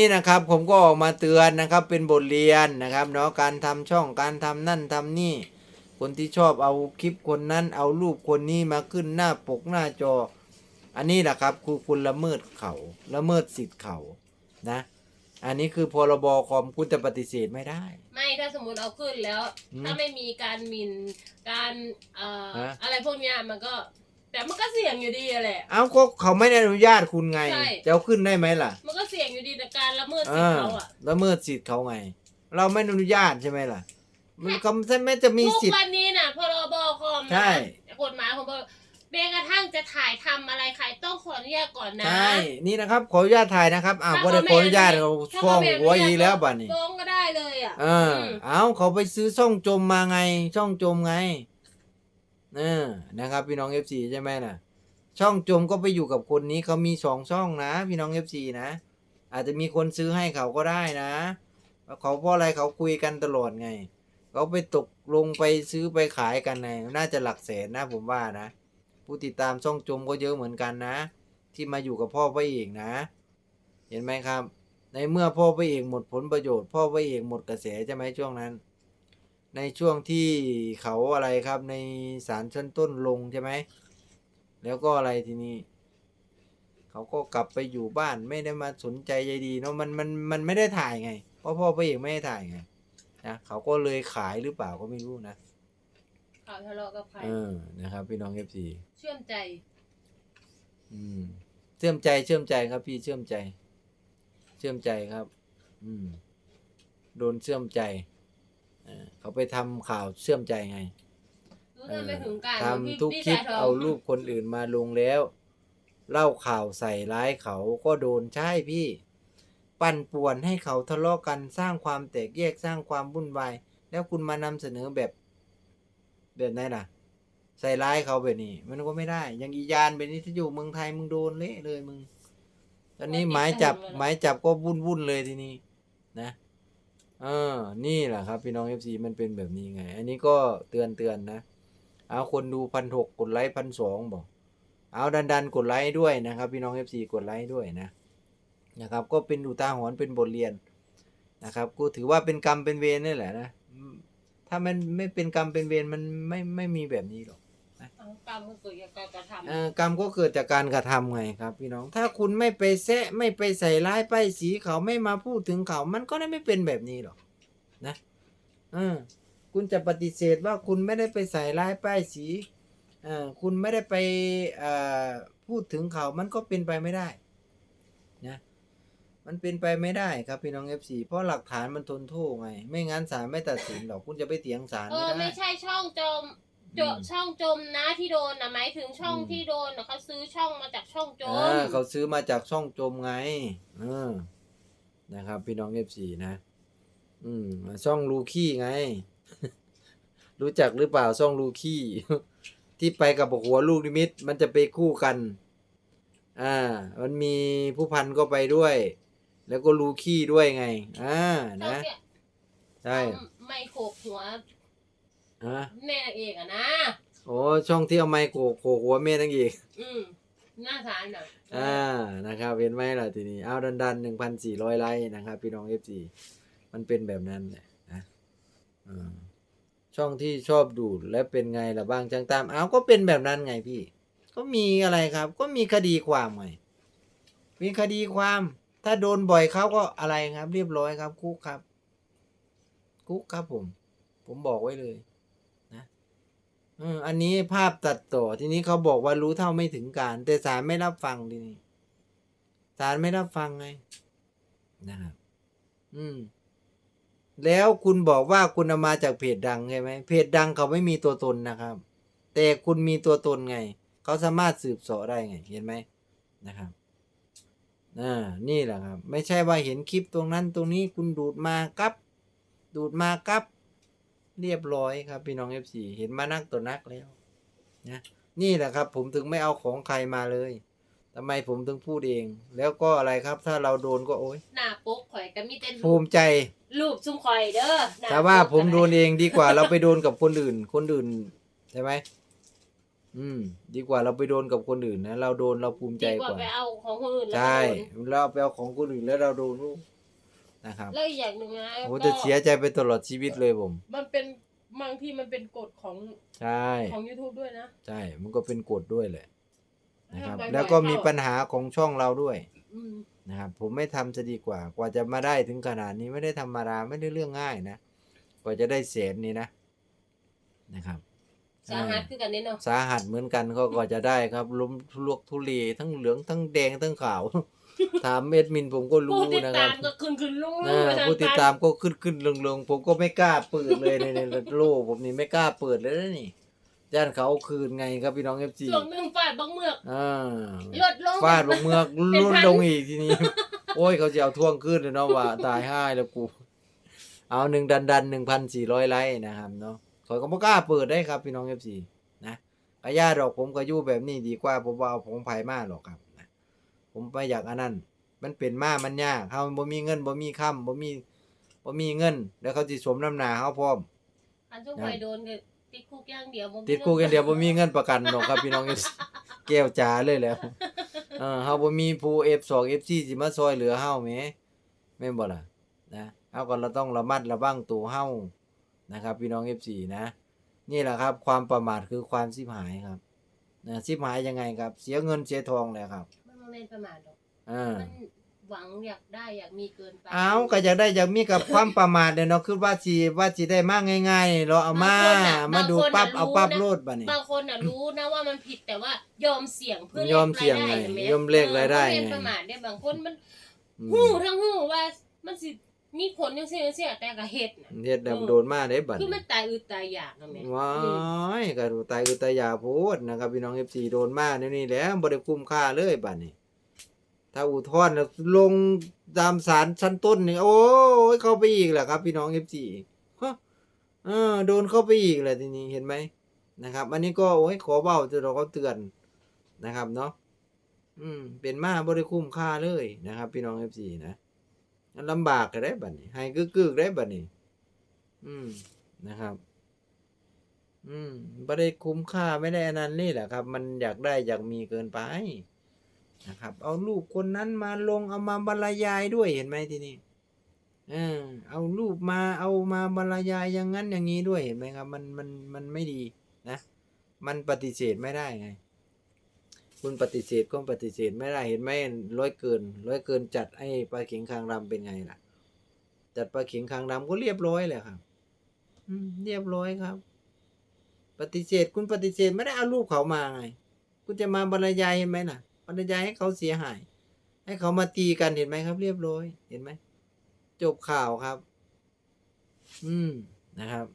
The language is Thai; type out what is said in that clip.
นี่นะครับผมก็ออกมาเตือนนะครับเป็นบทเรียนนะครับเนาะการทำช่องการทำนั่นทำนี่ คนที่ชอบเอาคลิปคนนั้นเอารูปคนนี้มาขึ้นหน้าปกหน้าจอ อันนี้แหละครับคือคุณละเมิดเขาละเมิดสิทธิ์เขานะ อันนี้คือพรบคอมคุณจะปฏิเสธไม่ได้ ไม่ถ้าสมมติเอาขึ้นแล้วอืมถ้าไม่มีการหมินการเอ่อฮะอะไรพวกเนี้ยมันก็ แต่มันก็เสี่ยงอยู่ดีอะแหละ เอาก็เขาไม่ได้อนุญาตคุณไง ใช่ จะเอาขึ้นได้ไหมล่ะมันก็เสี่ยงอยู่ดีแต่การละเมิดสิทอ่าธิ์เขาอะละเมิดสิทธิ์เขาไง เราไม่อนุญาตใช่ไหมล่ะ มันก็ไม่จะมีทุกสิทธิ์ วันนี้น่ะพรบคอมนะใช่กฎหมายของพรแม้กระทั่งจะถ่ายทำอะไรใครต้องขออนุญาตก่อนนะใช่นี่นะครับ ขออนุญาตถ่ายนะครับอ้าวถ้าก็ได้ขออนุญาตเราถ้าฟ้องเขาไม่หัวอนุญาตอีแล้วบัดนี้ ฟ้องก็ได้เลยอะเออม เอาเขาไปซื้อช่องจมมาไง ช่องจมไง เออนะครับ พี่น้องเอฟซีใช่ไหมน่ะ ช่องจมก็ไปอยู่กับคนนี้เขามีสองช่องนะ พี่น้องเอฟซีนะ อาจจะมีคนซื้อให้เขาก็ได้นะเขาเพราะอะไรเขาคุยกันตลอดไง เขาไปตกลงไปซื้อไปขายกันไงน่าจะหลักแสนนะผมว่านะ ผู้ติดตามช่องจมก็เยอะเหมือนกันนะ ที่มาอยู่กับพ่อพระเอกนะ เห็นไหมครับ ในเมื่อพ่อพระเอกหมดผลประโยชน์ พ่อพระเอกหมดกระแสใช่ไหมช่วงนั้น ในช่วงที่เขาอะไรครับในศาลชั้นต้นลงใช่ไหม แล้วก็อะไรทีนี้ เขาก็กลับไปอยู่บ้านไม่ได้มาสนใจใยดีเนาะมันมันมันไม่ได้ถ่ายไง เพราะพ่อพระเอกไม่ได้ถ่ายไงนะเขาก็เลยขายหรือเปล่าก็ไม่รู้นะข่าวทะเลาะกับใครเออนะครับ พี่น้องเอฟซีเชื่อมใจ อืม เชื่อมใจเชื่อมใจครับ พี่เชื่อมใจ เชื่อมใจครับ อืม โดนเชื่อมใจ เออเขาไปทำข่าวเชื่อมใจไงรู้ทำไปถึงการทำทุกคลิปเอารูปคนอื่นมาลงแล้ว เล่าข่าวใส่ร้ายเขาก็โดนใช่พี่ ปั่นป่วนให้เขาทะเลาะกันสร้างความแตกแยกสร้างความวุ่นวาย แล้วคุณมานำเสนอแบบแบบไหนล่ะ ใส่ร้ายเขาแบบนี้ มันก็ไม่ได้อยังอียานแบบนี้ถ้าอยู่เมืองไทยมึงโดนเละเลยมึง ตอนนี้หมายจับหมายจับก็วุ่นวุ่นๆเลยทีนี้นะ เออ นี่แหละครับ พี่น้องเอฟซีมันเป็นแบบนี้ไง อันนี้ก็เตือนเตือนๆนะ เอาคนดูพันหกกดไลค์พันสองบอก เอาดันดันๆกดไลค์ด้วยนะครับ พี่น้องเอฟซีกดไลค์ด้วยนะนะครับ ก็เป็นอุทาหรณ์เป็นบทเรียนนะครับก็ถือว่าเป็นกรรมเป็นเวรนี่แหละนะอืมถ้ามันไม่เป็นกรรมเป็นเวรมันไม่ไม่มีแบบนี้หรอก เอากรรมมันเกิดจากการกระทำเอ่อกรรมก็เกิดจากการกระทำไงครับ พี่น้อง ถ้าคุณไม่ไปแซะไม่ไปใส่ร้ายป้ายสีเขาไม่มาพูดถึงเขา มันก็ได้ไม่เป็นแบบนี้หรอกนะเออคุณจะปฏิเสธว่าคุณไม่ได้ไปใส่ร้ายป้ายสีเออคุณไม่ได้ไปเอ่อพูดถึงเขา มันก็เป็นไปไม่ได้นะมันเป็นไปไม่ได้ครับพี่น้องเอฟซีเพราะหลักฐานมันทนโทษไง ไม่งั้นศาลไม่ตัดสินหรอกคุณจะไปเถียงศาลเอไม่อได้ ไม่ใช่ช่องจม จอืมช่องจมนะที่โดนนะหมายถึงช่องอืม ที่โดนนะเขาซื้อช่องมาจากช่องจมอ่าเขาซื้อมาจากช่องจมไงเออนะครับ พี่น้องเอฟซีนะ อืมช่องลูคี้ไง รู้จักหรือเปล่าช่องลูคี้ ที่ไปกับหัวลูกนิมิต มันจะไปคู่กัน อ่า มันมีผู้พันก็ไปด้วย แล้วก็ลูคี้ด้วยไง อ่าช่องนะเนี่ยใช่ ไม่โขกหัว อ่าแม่นางเอกอะนะโอ้ช่องที่เอาไม้โขกโขกหัวเมียทั้งอีก อืมหน้าสารหน่อยอ่านะครับเห็นไหมล่ะทีนี้เอาดันดันหนึ่งพันสี่ร้อยไลค์นะครับ พี่น้องเอฟซีมันเป็นแบบนั้นแหละนะอ่าช่องที่ชอบดูดและเป็นไงล่ะบ้างจังตามเอาก็เป็นแบบนั้นไงพี่ ก็มีอะไรครับ ก็มีคดีความไงมีคดีความ ถ้าโดนบ่อยเขาก็อะไรครับ เรียบร้อยครับคุกครับ คุกครับผม ผมบอกไว้เลยนะเอออันนี้ภาพตัดต่อทีนี้เขาบอกว่ารู้เท่าไม่ถึงการ แต่ศาลไม่รับฟังทีนี้ศาลไม่รับฟังไงนะครับ อืม แล้วคุณบอกว่าคุณเอามาจากเพจดังใช่ไหมเพจดังเขาไม่มีตัวตนนะครับ แต่คุณมีตัวตนไง เขาสามารถสืบเสาะได้ไง เห็นไหมนะครับอ่านี่แหละครับ ไม่ใช่ว่าเห็นคลิปตรงนั้นตรงนี้คุณดูดมากับ ดูดมากับ เรียบร้อยครับ พี่น้องเอฟซีเห็นมานักตัวนักแล้วนะนี่แหละครับ ผมถึงไม่เอาของใครมาเลยทำไมผมถึงพูดเอง แล้วก็อะไรครับ ถ้าเราโดนก็โอ๊ยหน้าปกข่อยก็มีแต่ภูรูปมิใจรูปซุ่มข่อยเด้อหน้แต่ว่าปกผมโดนอะไรเองดีกว่า เราไปโดนกับคนอื่น คนอื่นใช่ไหมอืม ดีกว่าเราไปโดนกับคนอื่นนะเราโดนเราภูมิใจดีกกว่าว่า ไปเอาของคนอื่นแล้วใช่ โดนเราไปเอาของคนอื่นแล้วเราโดนลูกนะครับแล้วอีกอย่างหนึ่งนะโอ้ก็จะเสียใจไปตลอดชีวิตเลยผม มันเป็น บางทีมันเป็นกฎของใช่ของ YouTube ด้วยนะ ใช่มันก็เป็นกฎด้วยแหละนะครับบ่อยๆแล้วก็มีเข้า ปัญหาของช่องเราด้วยอืมนะครับ ผมไม่ทำจะดีกว่ากว่าจะมาได้ถึงขนาดนี้ไม่ได้ธรรมดาไม่ได้เรื่องง่ายนะกว่าจะได้แสนนี้นะนะครับสาหัสคือกันเนี่ยเนาะสาหัสเหมือนกันก็กว่าจะได้ครับล้มทุลกทุเลทั้งเหลืองทั้งแดงทั้งขาว ถามเอ็ดมินผมก็รู้ผู้ติดนะคตารับมก็ขึ้นขึ้นลงลเองอไปทางผู้ติดการตามก็ขึ้นขึ้นลงลงผมก็ไม่กล้าเปิดเลยในในโลกผมนี่ไม่กล้าเปิดเลยนะนี่ย่านเขาเอาคืนไงครับพี่น้องเอฟซีช่วงหนึ่งฟาดบังเมือกอ่าลดลง ฟาดลงเมือกเป็นลดพัน ลงอีกทีนี้ โอ้ยเขาจะเอาท่วงขึ้นเลยเนาะว่า ตายห้ายแล้วกู เอาหนึ่งดันดันหนึ่งพันสี่ร้อยไลค์นะครับเนาะขอยก็ไม่กล้าเปิดได้ครับพี่น้องเอฟซีนะกระยาดอกผมก็อยู่แบบนี้ดีกว่าผมว่าเอาของไผ่มาหรอกครับนะ ผมไปอยากอันนั้น มันเป็นมามันยากเขาบ่มีเงินบ่มีค่ำบ่มีบ่มีเงิน แล้วเขาสิสวมน้ำหนาเขาพร้อม อันทุกไปโดนก็ติดคุกอย่างเดียวบ่มีติดคุกอย่างเดียวบ่มีเงินประกันหรอกครับพี่น้อง FC แก้วจ๋าเลยแหล้วเออเฮาบ่มีผู้ F2 FC สิมาซอยเหลือเฮาแหมแม่นบ่ล่ะนะเฮาก็เราต้องระมัดระวังตัวเฮานะครับ พี่น้อง FC นะ นี่แหละครับ ความประมาทคือความสิบหายครับนะสิบหายยังไงครับ เสียเงินเสียทองเลยครับ มันบ่แม่นประมาทดอกอ่า มันหวังอยากได้อยากมีเกินไปเอาก็อยากได้อยากมีกับความประมาทเนี่ยเนาะคือว่าสิว่าสิได้มาง่ายๆเราเอามาบางคนน่ะมาดูบางคนน่ะปั๊บเอารู้ปั๊บนะโลดบัดนี้ บางคนน่ะรู้นะว่ามันผิดแต่ว่ายอมเสี่ยงเพื่อยอมเสี่ยงไงห็นหยอมเลขรายได้เออบ่แม่นไง ประมาทได้บางคนมันอืมฮู้ทั้งฮู้ว่ามันสิมีผลจังซี่จังซี่แต่ก็เฮ็ดน่ะเฮ็ดแล้วโดนมาได้บัดคือนี้มันตายอึดตายอยากนะแม่ว้ายก็ดูตายคือตายยาโพดนะครับพี่น้อง FC โดนมาแนวนี้แหล้วบ่ได้คุ้มค่าเลยบัดนี้ ถ้าอุทธรณ์แล้วลงตามศาลชั้นต้นนี่โอ้ยเข้าไปอีกแหละครับพี่น้อง FC ฮะเออโดนเข้าไปอีกแหละทีนี้เห็นไหมนะครับ อันนี้ก็โอ้ยขอเว้าจะเราก็เตือนนะครับเนาะอืมเป็นมาบ่ได้คุ้มค่าเลยนะครับ พี่น้อง FC นะมันลำบากก็ได้บัดนี้ให้กึกๆได้บัดนี้ อืมนะครับ อืมไม่ได้คุ้มค่าไม่ได้อันนั้นนี่แหละครับ มันอยากได้อยากมีเกินไป นะครับ เอารูปคนนั้นมาลงเอามาบรรยายด้วยเห็นไหมทีนี้เออเอารูปมาเอามาบรรยายอย่างนั้นอย่างนี้ด้วยเห็นไหมครับมันมันมันไม่ดีนะ มันปฏิเสธไม่ได้ไงคุณปฏิเสธก็ปฏิเสธไม่ได้เห็นไหมร้อยเกินร้อยเกินจัดไอ้ปลาเข็งคางรำเป็นไงล่ะ จัดปลาเข็งคางรำก็เรียบร้อยเลยครับเรียบร้อยครับ ปฏิเสธคุณปฏิเสธไม่ได้เอารูปเขามาไง คุณจะมาบรรยายเห็นไหมล่ะ บรรยายให้เขาเสียหาย ให้เขามาตีกันเห็นไหมครับ เรียบร้อย เห็นไหม จบข่าวครับ อืมนะครับ